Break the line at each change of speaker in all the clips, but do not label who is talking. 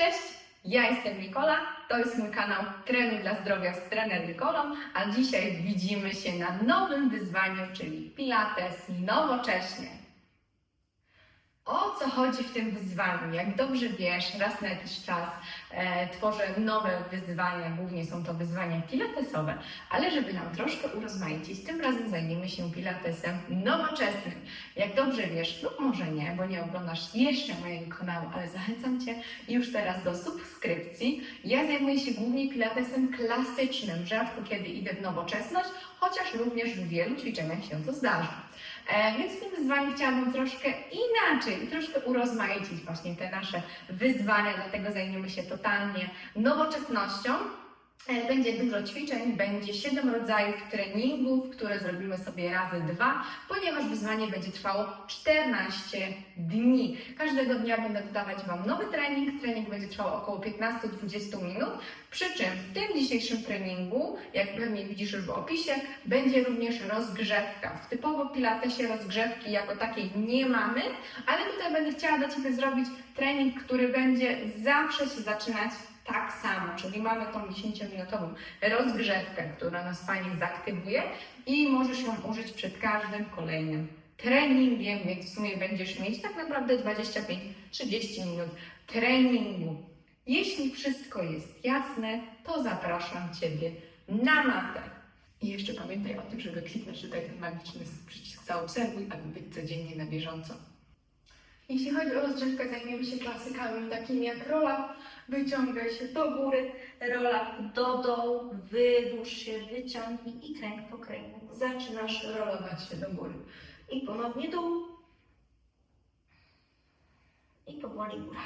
Cześć, ja jestem Nikola, to jest mój kanał Trening dla Zdrowia z trener Nikolą, a dzisiaj widzimy się na nowym wyzwaniu, czyli Pilates nowocześnie. O co chodzi w tym wyzwaniu? Jak dobrze wiesz, raz na jakiś czas e, tworzę nowe wyzwania, głównie są to wyzwania pilatesowe, ale żeby nam troszkę urozmaicić, tym razem zajmiemy się pilatesem nowoczesnym. Jak dobrze wiesz, lub może nie, bo nie oglądasz jeszcze mojego kanału, ale zachęcam Cię już teraz do subskrypcji. Ja zajmuję się głównie pilatesem klasycznym, rzadko kiedy idę w nowoczesność, chociaż również w wielu ćwiczeniach się to zdarza. E, więc tym wyzwaniu chciałabym troszkę inaczej troszkę urozmaicić właśnie te nasze wyzwania, dlatego zajmiemy się totalnie nowoczesnością. E, Będzie dużo ćwiczeń, będzie 7 rodzajów treningów, które zrobimy sobie razy dwa, ponieważ wyzwanie będzie trwało 14 dni. Każdego dnia będę dodawać Wam nowy trening. Trening będzie trwał około 15-20 minut. Przy czym w tym dzisiejszym treningu, jak pewnie widzisz już w opisie, będzie również rozgrzewka. W typowo pilatesie rozgrzewki jako takiej nie mamy, ale tutaj będę chciała dla Ciebie zrobić trening, który będzie zawsze się zaczynać tak samo, czyli mamy tą 10-minutową rozgrzewkę, która nas fajnie zaktywuje i możesz ją użyć przed każdym kolejnym treningiem, więc w sumie będziesz mieć tak naprawdę 25-30 minut treningu. Jeśli wszystko jest jasne, to zapraszam Ciebie na matę. I jeszcze pamiętaj o tym, żeby kliknąć tutaj ten magiczny przycisk zaobserwuj, aby być codziennie na bieżąco. Jeśli chodzi o rozgrzewkę, zajmiemy się klasykami takimi jak rola, wyciągaj się do góry, rola do dołu, wydłuż się, wyciągnij i kręg po kręgu. Zaczynasz rolować się do góry. I ponownie dół. I powoli góra.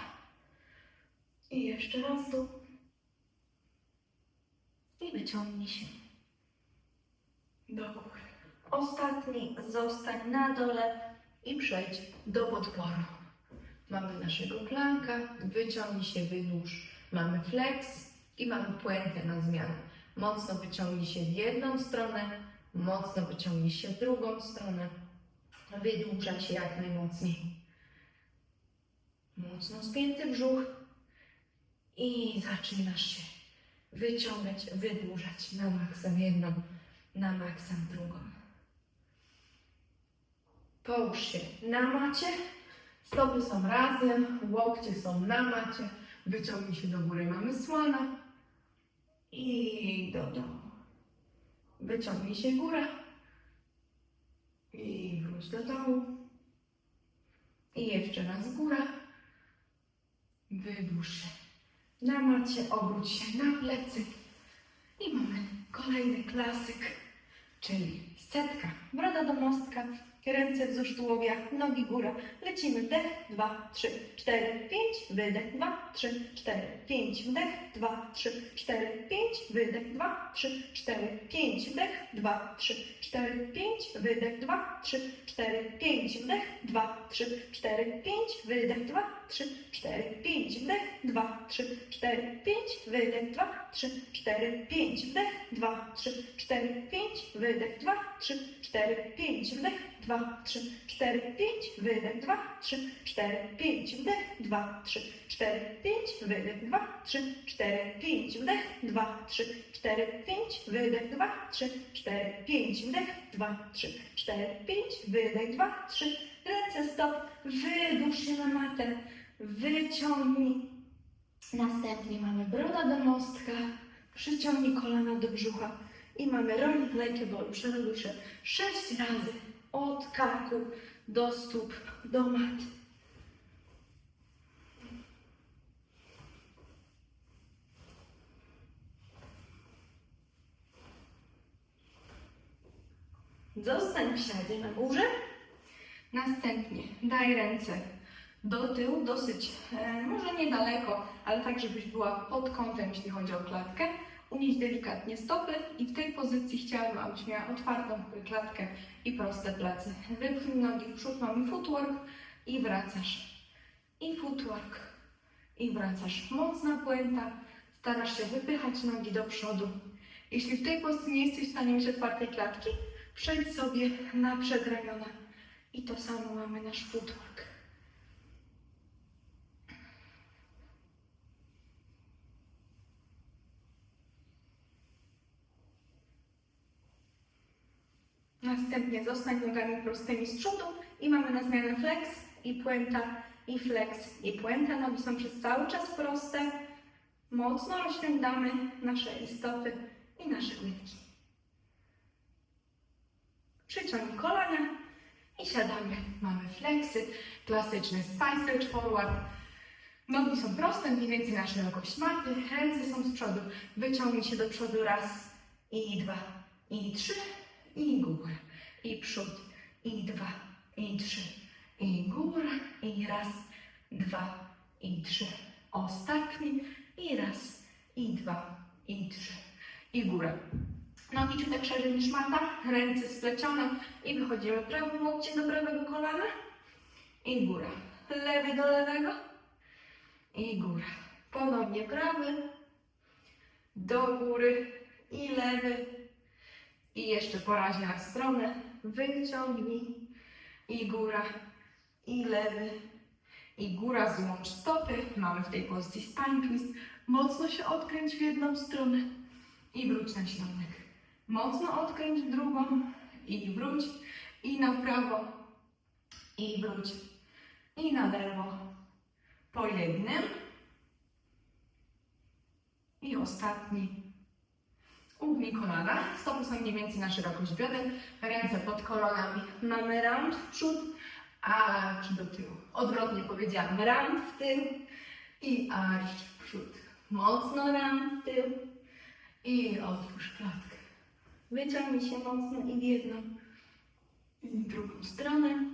I jeszcze raz dół. I wyciągnij się do góry. Ostatni zostań na dole i przejdź do podporu. Mamy naszego planka, wyciągnij się, wydłuż. Mamy flex i mamy puentę na zmianę. Mocno wyciągnij się w jedną stronę, mocno wyciągnij się w drugą stronę. Wydłużaj się jak najmocniej. Mocno spięty brzuch i zaczynasz się wyciągać, wydłużać na maksa jedną, na maksa drugą. Połóż się na macie, stopy są razem, łokcie są na macie, wyciągnij się do góry, mamy słona i do dołu. Wyciągnij się góra i wróć do dołu. I jeszcze raz góra. Wydłuż się na macie, obróć się na plecy. I mamy kolejny klasyk, czyli setka. Broda do mostka, ręce wzdłuż tułowia, nogi góra. Lecimy wdech, dwa, trzy, cztery, pięć, wydech, dwa, trzy, cztery, pięć, wdech, dwa, trzy, cztery, pięć, wydech, dwa, trzy, cztery, pięć, wdech, dwa, trzy, cztery, pięć, wydech, dwa, trzy, cztery, pięć, wdech, dwa, trzy, cztery, pięć, wydech, dwa, trzy, cztery, pięć, wdech, dwa, trzy, cztery, pięć, wydech, dwa, trzy, cztery, pięć, wdech, dwa, trzy, cztery, pięć, wydech, dwa, trzy, cztery, pięć, wdech, dwa, trzy, cztery, pięć, wydech, dwa, trzy, cztery, pięć, wdech, dwa, trzy, cztery, pięć, wydech, dwa, trzy, cztery, pięć, wdech, dwa, trzy, cztery, pięć, wydech, dwa, trzy, cztery, pięć, wdech, dwa, trzy, cztery, pięć, wydech, dwa, trzy, ręce stop, wydłuż się na matę, wyciągnij. Następnie mamy broda do mostka, przyciągnij kolana do brzucha i mamy a ball, przeroluj się sześć razy od karku do stóp, do mat. Zostań w siadzie na górze. Następnie daj ręce do tyłu, dosyć, e, może niedaleko, ale tak, żebyś była pod kątem, jeśli chodzi o klatkę. Unieś delikatnie stopy i w tej pozycji chciałabym, abyś miała otwartą klatkę i proste plecy. Wypchnij nogi w przód, mamy footwork i wracasz. I footwork. I wracasz. Mocna puenta. Starasz się wypychać nogi do przodu. Jeśli w tej pozycji nie jesteś w stanie mieć otwartej klatki, przejdź sobie na przedramiona. I to samo mamy nasz szwudłak. Następnie zostań nogami prostymi z przodu i mamy na zmianę flex i puenta i flex i puenta. Nogi są przez cały czas proste. Mocno rozciągamy nasze istopy i nasze łydki. Przyciągnij kolana siadamy. Mamy flexy, klasyczny spice forward. Nogi są proste, mniej więcej na szerokość maty, ręce są z przodu. Wyciągnij się do przodu raz i dwa, i trzy, i góra, i przód, i dwa, i trzy, i góra, i raz, dwa, i trzy. Ostatni, i raz, i dwa, i trzy, i góra. Nogi ciutek szerzej niż mata, ręce splecione i wychodzimy prawym łokciem do prawego kolana i góra. Lewy do lewego i góra. Ponownie prawy, do góry i lewy. I jeszcze poraźnie na stronę. Wyciągnij i góra, i lewy, i góra. Złącz stopy. Mamy w tej pozycji spine twist. Mocno się odkręć w jedną stronę i wróć na środek. Mocno odkręć drugą i wróć. I na prawo i wróć. I na lewo. Po jednym. I ostatni. Ugnij kolana. Stopy są mniej więcej na szerokość bioder. Ręce pod kolanami. Mamy round w przód, arch do tyłu. Odwrotnie powiedziałam. Round w tył i arch w przód. Mocno round w tył i otwórz klatkę. Wyciągnij się mocno i w jedną i w drugą stronę.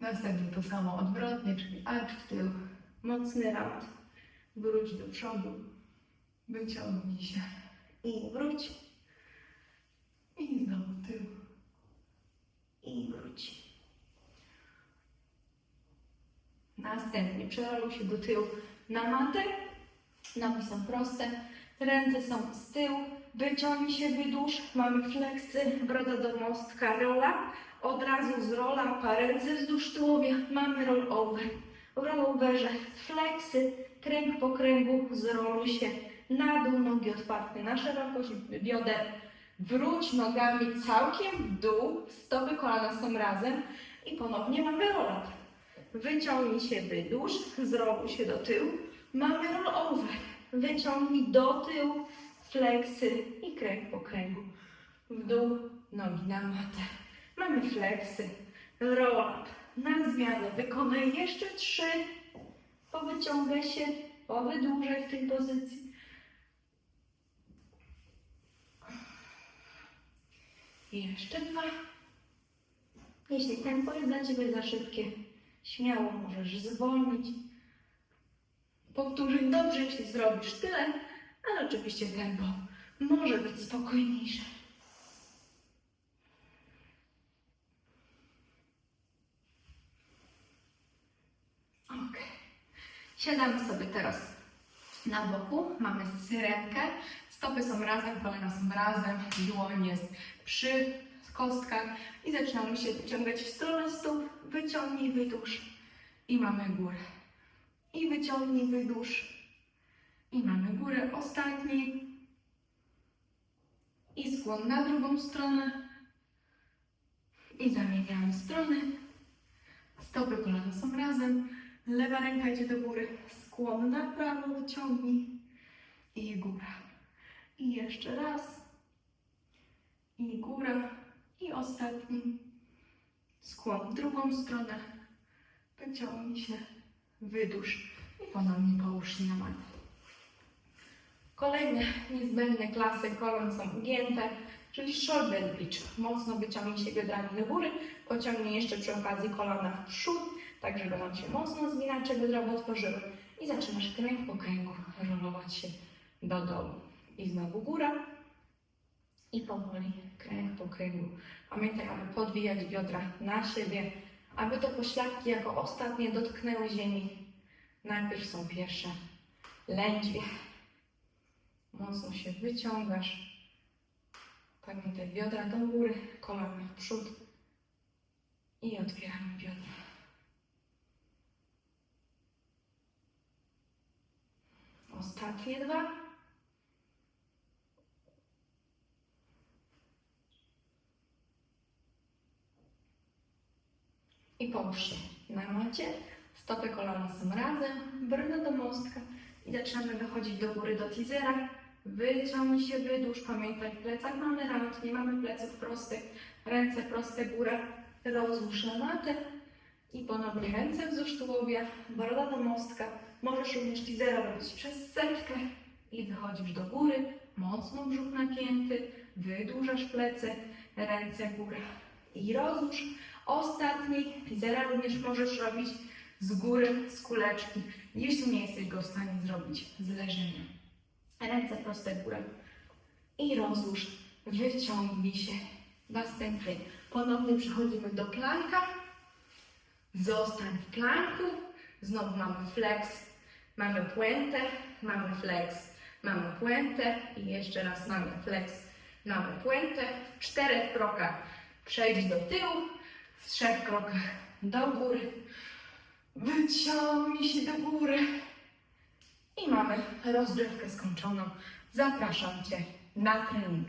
Następnie to samo odwrotnie, czyli arch w tył. Mocny round. Wróć do przodu. Wyciągnij się. I wróć. I znowu tył. I wróć. Następnie przeroluj się do tyłu na matę. Nogi są proste. Ręce są z tyłu. Wyciągnij się, wydłuż. Mamy fleksy, broda do mostka, rola. Od razu z rola, pa ręce wzdłuż tułowia. Mamy roll over. Rolloverze fleksy, kręg po kręgu, zroluj się na dół, nogi otwarte na szerokość bioder. Wróć nogami całkiem w dół, stopy kolana są razem i ponownie mamy roll up. Wyciągnij się, wydłuż, zroluj się do tyłu. Mamy roll over. Wyciągnij do tyłu, fleksy i kręg po kręgu. W dół, nogi na matę. Mamy fleksy, roll. Na zmianę wykonaj jeszcze trzy. Powyciągaj się, powydłużaj w tej pozycji. Jeszcze dwa. Jeśli tempo jest dla Ciebie za szybkie, śmiało możesz zwolnić. Powtórzyć dobrze, jeśli zrobisz tyle, ale oczywiście tempo może być spokojniejsze. Ok. Siadamy sobie teraz na boku. Mamy syrenkę. Stopy są razem, kolana są razem. Dłoń jest przy kostkach. I zaczynamy się wyciągać w stronę stóp. Wyciągnij, wydłuż. I mamy górę. I wyciągnij, wydłuż. I mamy górę. Ostatni. I skłon na drugą stronę. I zamieniamy strony. Stopy kolana są razem. Lewa ręka idzie do góry. Skłon na prawo, wyciągnij. I góra. I jeszcze raz. I góra. I ostatni. Skłon w drugą stronę. Wyciągnij się. Wydłuż. I ponownie połóż się na matę. Kolejne niezbędne klasy kolan są ugięte, czyli shoulder bridge. Mocno wyciągnij się biodrami do góry, pociągnij jeszcze przy okazji kolana w przód, tak żeby nam się mocno zginacze biodra otworzyły. I zaczynasz kręg po kręgu rolować się do dołu. I znowu góra. I powoli kręg po kręgu. Pamiętaj, aby podwijać biodra na siebie, aby to pośladki jako ostatnie dotknęły ziemi. Najpierw są pierwsze lędźwie mocno się wyciągasz. Pamiętaj, biodra do góry, kolana w przód i otwieramy biodra. Ostatnie dwa. I połóż się na macie. Stopy kolana są razem, brda do mostka i zaczynamy wychodzić do góry do teasera. Wyciągnij się, wydłuż, pamiętaj, w plecach mamy rąk, nie mamy pleców prostych, ręce proste, góra, rozłóż na matę i ponownie ręce wzdłuż tułowia, broda do mostka. Możesz również teasera robić przez setkę i wychodzisz do góry, mocno brzuch napięty, wydłużasz plecy, ręce góra i rozłóż. Ostatni, teasera również możesz robić z góry, z kuleczki, jeśli nie jesteś go w stanie zrobić z leżenia. Ręce proste górę i rozłóż, wyciągnij się. Następnie ponownie przechodzimy do planka. Zostań w planku. Znowu mamy flex, mamy puentę, mamy flex, mamy puentę i jeszcze raz mamy flex, mamy puentę. W czterech krokach przejdź do tyłu, w trzech krokach do góry. Wyciągnij się do góry. I mamy rozgrzewkę skończoną. Zapraszam Cię na trening.